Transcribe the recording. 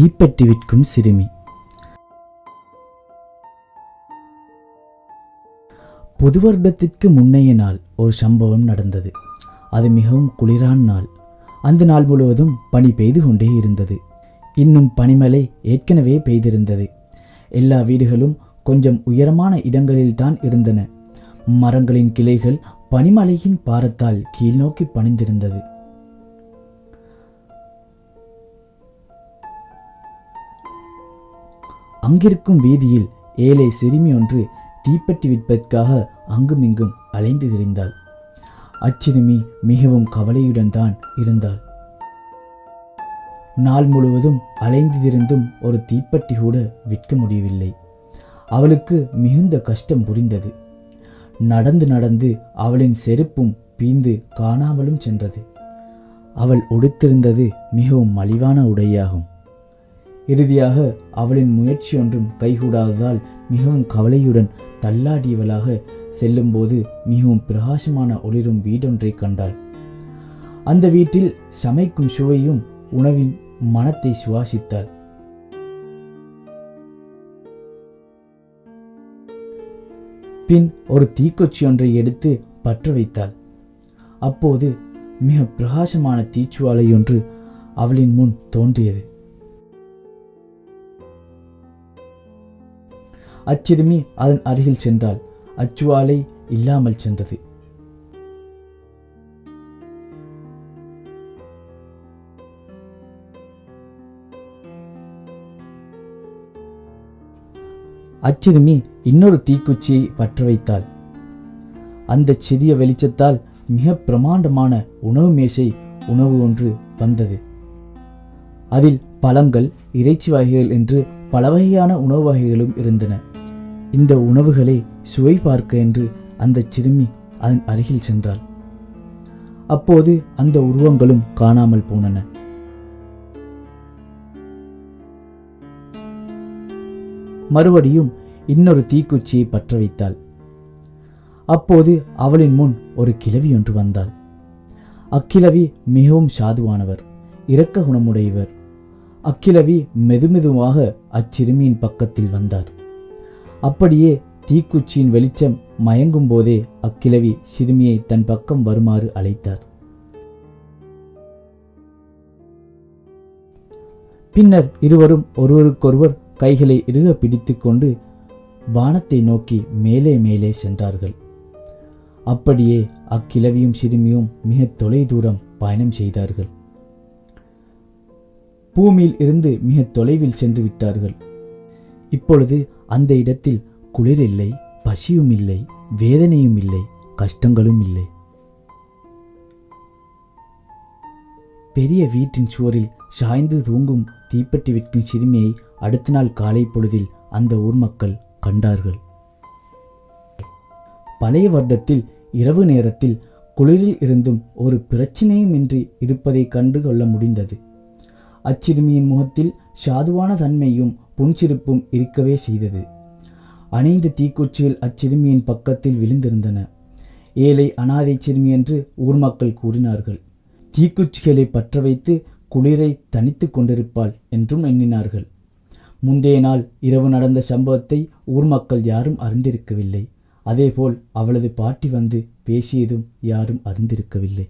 தீப்பெட்டி விற்கும் சிறுமி. புது வருடத்திற்கு முன்னைய நாள் ஒரு சம்பவம் நடந்தது. அது மிகவும் குளிரான நாள். அந்த நாள் முழுவதும் பனி பெய்து கொண்டே இருந்தது. இன்னும் பனிமலை ஏற்கனவே பெய்திருந்தது. எல்லா வீடுகளும் கொஞ்சம் உயரமான இடங்களில்தான் இருந்தன. மரங்களின் கிளைகள் பனிமலையின் பாரத்தால் கீழ்நோக்கி பணிந்திருந்தது. அங்கிருக்கும் வீதியில் ஏழை சிறுமி ஒன்று தீப்பெட்டி விற்பதற்காக அங்குமிங்கும் அலைந்து திரிந்தாள். அச்சிறுமி மிகவும் கவலையுடன் தான் இருந்தாள். நாள் முழுவதும் அலைந்து திரிந்தும் ஒரு தீப்பெட்டி கூட விற்க முடியவில்லை. அவளுக்கு மிகுந்த கஷ்டம் புரிந்தது. நடந்து நடந்து அவளின் செருப்பும் பீந்து காணாமலும் சென்றது. அவள் உடுத்திருந்தது மிகவும் மலிவான உடையாகும். இறுதியாக அவளின் முயற்சி ஒன்றும் கைகூடாததால் மிகவும் கவலையுடன் தள்ளாடியவளாக செல்லும்போது மிகவும் பிரகாசமான ஒளிரும் வீடொன்றை கண்டாள். அந்த வீட்டில் சமைக்கும் சுவையும் உணவின் மனத்தை சுவாசித்தாள். பின் ஒரு தீக்குச்சி ஒன்றை எடுத்து பற்ற வைத்தாள். அப்போது மிக பிரகாசமான தீச்சுவாலை ஒன்று அவளின் முன் தோன்றியது. அச்சிறுமி அதன் அருகில் சென்றால் அச்சுவாலை இல்லாமல் சென்றது. அச்சிறுமி இன்னொரு தீக்குச்சியை பற்ற வைத்தாள். அந்த சிறிய வெளிச்சத்தால் மிக பிரமாண்டமான உணவு மேசை உணவு ஒன்று வந்தது. அதில் பழங்கள் இறைச்சி வகைகள் என்று பல வகையான உணவு வகைகளும் இருந்தன. இந்த உணவுகளை சுவை பார்க்க என்று அந்த சிறுமி அதன் அருகில் சென்றாள். அப்போது அந்த உருவங்களும் காணாமல் போனன. மறுபடியும் இன்னொரு தீக்குச்சியை பற்ற வைத்தாள். அப்போது அவளின் முன் ஒரு கிழவி ஒன்று வந்தாள். அக்கிழவி மிகவும் சாதுவானவர் இரக்க குணமுடையவர். அக்கிழவி மெதுமெதுவாக அச்சிறுமியின் பக்கத்தில் வந்தார். அப்படியே தீக்குச்சியின் வெளிச்சம் மயங்கும் போதே அக்கிழவி சிறுமியை தன் பக்கம் வருமாறு அழைத்தார். பின்னர் இருவரும் ஒருவருக்கொருவர் கைகளை இறுக பிடித்துக்கொண்டு வானத்தை நோக்கி மேலே மேலே சென்றார்கள். அப்படியே அக்கிழவியும் சிறுமியும் மிக தொலை தூரம் பயணம் செய்தார்கள். பூமியில் இருந்து மிக தொலைவில் சென்று விட்டார்கள். இப்பொழுது அந்த இடத்தில் குளிர் இல்லை பசியும் இல்லை வேதனையும் இல்லை கஷ்டங்களும் இல்லை பெரிய வீட்டின் சுவரில் சாய்ந்து தூங்கும் தீப்பெட்டி விற்கும் சிறுமியை அடுத்த நாள் காலை பொழுதில் அந்த ஊர் மக்கள் கண்டார்கள். பழைய வருடத்தில் இரவு நேரத்தில் குளிரில் இருந்தும் ஒரு பிரச்சனையும் இன்றி இருப்பதை கண்டு கொள்ள முடிந்தது. அச்சிறுமியின் முகத்தில் சாதுவான தன்மையும் புன்சிரிப்பும் இருக்கவே செய்தது. அணைந்த தீக்குச்சிகள் அச்சிறுமியின் பக்கத்தில் விழுந்திருந்தன. ஏழை அனாதை சிறுமி என்று ஊர் மக்கள் கூறினார்கள். தீக்குச்சிகளை பற்ற வைத்து குளிரை தனித்து கொண்டிருப்பாள் என்றும் எண்ணினார்கள். முந்தைய நாள் இரவு நடந்த சம்பவத்தை ஊர் மக்கள் யாரும் அறிந்திருக்கவில்லை. அதேபோல் அவளது பாட்டி வந்து பேசியதும் யாரும் அறிந்திருக்கவில்லை.